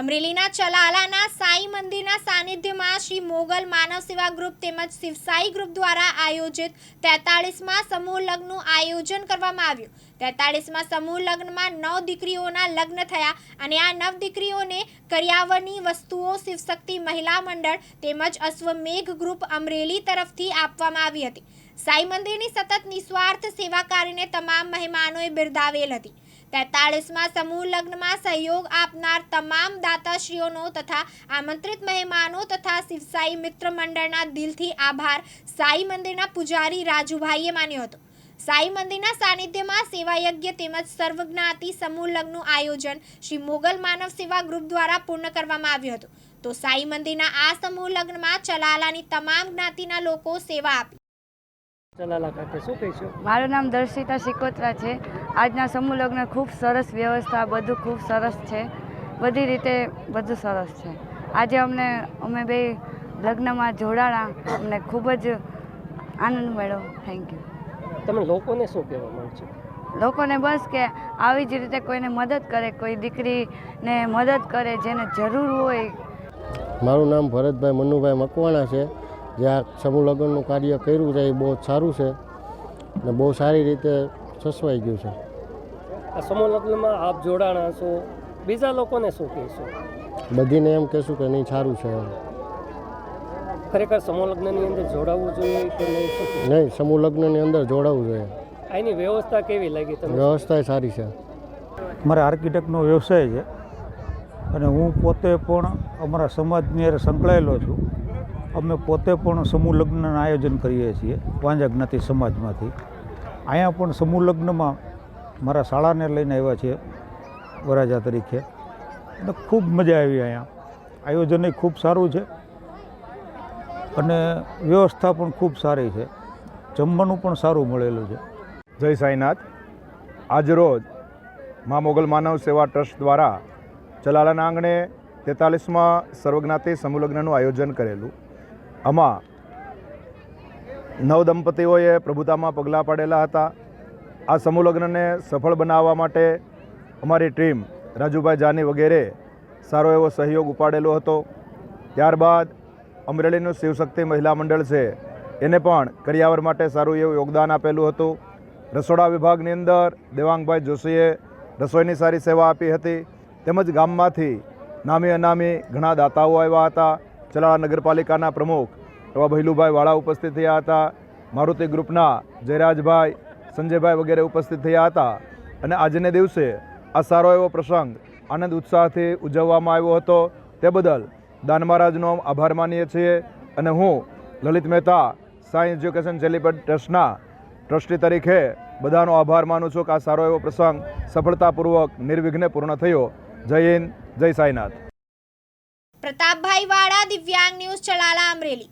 અમરેલીના ચલાલાના સાંઈ મંદિરના સાનિધ્યમાં શ્રી મોગલ માનવ સેવા ગ્રુપ તેમજ શિવસાઈ ગ્રુપ દ્વારા આયોજિત તેતાળીસમાં સમૂહ લગ્નનું આયોજન કરવામાં આવ્યું. તેતાળીસમાં સમૂહ લગ્નમાં નવ દીકરીઓના લગ્ન થયા અને આ નવ દીકરીઓને કર્યાવરની વસ્તુઓ શિવશક્તિ મહિલા મંડળ તેમજ અશ્વમેઘ ગ્રુપ અમરેલી તરફથી આપવામાં આવી હતી. સાંઈ મંદિરની સતત નિસ્વાર્થ સેવાકારીને તમામ મહેમાનોએ બિરદાવેલ હતી. તેતાળીસમાં સમૂહ લગ્નમાં સહયોગ આપનાર તમામ દાતાશ્રીઓનો તથા આમંત્રિત મહેમાનો તથા શિવસાઈ મિત્ર મંડળના દિલથી આભાર. સાઈ મંદિરના પૂજારી રાજુભાઈએ માન્યો હતો. સાઈ મંદિરના સાનિધ્યમાં સેવાયજ્ઞ તેમજ સર્વજ્ઞાતિ સમૂહ લગ્નનું આયોજન શ્રી મોગલ માનવ સેવા ગ્રુપ દ્વારા પૂર્ણ કરવામાં આવ્યું હતું. તો સાઈ મંદિરના આ સમૂહ લગ્નમાં ચલાલાની તમામ જ્ઞાતિના લોકો સેવા આપી ચલાલા કાંઠે શું કહીશું મારું નામ દર્શિતા શિકોત્રા છે. આજના સમૂહ લગ્ન ખૂબ સરસ વ્યવસ્થા બધું ખૂબ સરસ છે. બધી રીતે બધું સરસ છે. આજે અમને અમે બે લગ્નમાં જોડાણા અમને ખૂબ જ આનંદ મળ્યો. થેન્ક યુ તમે લોકોને શું કહેવા માંગશો લોકોને બસ કે આવી જ રીતે કોઈને મદદ કરે કોઈ દીકરીને મદદ કરે જેને જરૂર હોય. મારું નામ ભરતભાઈ મનુભાઈ મકવાણા છે. જે આ સમૂહ લગ્નનું કાર્ય કર્યું છે એ બહુ સારું છે ને બહુ સારી રીતે સસવાઈ ગયું છે. આ સમૂહ લગ્નમાં આપ જોડાણા છો? બીજા લોકોને શું કહેશો? બધીને એમ કહેશું કે નહીં સારું છે. એમ ખરેખર સમૂહ લગ્નની અંદર જોડાવવું જોઈએ કે નહીં? નહીં સમૂહ લગ્નની અંદર જોડાવવું જોઈએ. આની વ્યવસ્થા કેવી લાગી તમને? વ્યવસ્થા સારી છે. મારે આર્કિટેક્ટનો વ્યવસાય છે અને હું પોતે પણ અમારા સમાજની અંદર સંકળાયેલો છું. અમે પોતે પણ સમૂહ લગ્નનું આયોજન કરીએ છીએ વાંજા જ્ઞાતિ સમાજમાંથી. અહીંયા પણ સમૂહ લગ્નમાં મારા શાળાને લઈને આવ્યા છીએ વરાજા તરીકે. અને ખૂબ મજા આવી અહીંયા. આયોજન ખૂબ સારું છે. અને વ્યવસ્થા પણ ખૂબ સારી છે. જમવાનું પણ સારું મળેલું છે. જય સાંઈનાથ. આજરોજ મા મોગલ માનવ સેવા ટ્રસ્ટ દ્વારા ચલાલાના આંગણે તેતાલીસમાં સર્વજ્ઞાતિ સમૂહલગ્નનું આયોજન કરેલું. આમાં નવ દંપતીઓએ પ્રભુતામાં પગલાં પાડેલા હતા. આ સમૂહલગ્નને સફળ બનાવવા માટે અમારી ટીમ રાજુભાઈ જાની વગેરે સારો એવો સહયોગ ઉપાડેલો હતો. ત્યારબાદ અમરેલીનું શિવશક્તિ મહિલા મંડળ છે, એને પણ કરિયાવર માટે સારું એવું યોગદાન આપેલું હતું. રસોડા વિભાગની અંદર દેવાંગભાઈ જોશીએ રસોઈની સારી સેવા આપી હતી. તેમજ ગામમાંથી નામી અનામી ઘણા દાતાઓ આવ્યા હતા. ચલાળા નગરપાલિકાના પ્રમુખ એવા ભૈલુભાઈ વાળા ઉપસ્થિત થયા હતા. મારુતિ ગ્રુપના જયરાજભાઈ, સંજયભાઈ વગેરે ઉપસ્થિત થયા હતા. અને આજને દિવસે આ સારો એવો પ્રસંગ આનંદ ઉત્સાહથી ઉજવવામાં આવ્યો હતો. તે બદલ દાન મહારાજનો આભાર માનીએ છીએ. અને હું Lalit Mehta, science education charitable ટ્રસ્ટના ટ્રસ્ટી તરીકે બધાનો આભાર માનું છું કે આ સારો એવો પ્રસંગ સફળતાપૂર્વક, નિર્વિઘ્ને પૂર્ણ થયો. જય હિન્દ, જય સાંઈનાથ. પ્રતાપભાઈ વાળા દિવ્યાંગ ન્યૂઝ ચલાલા અમરેલી.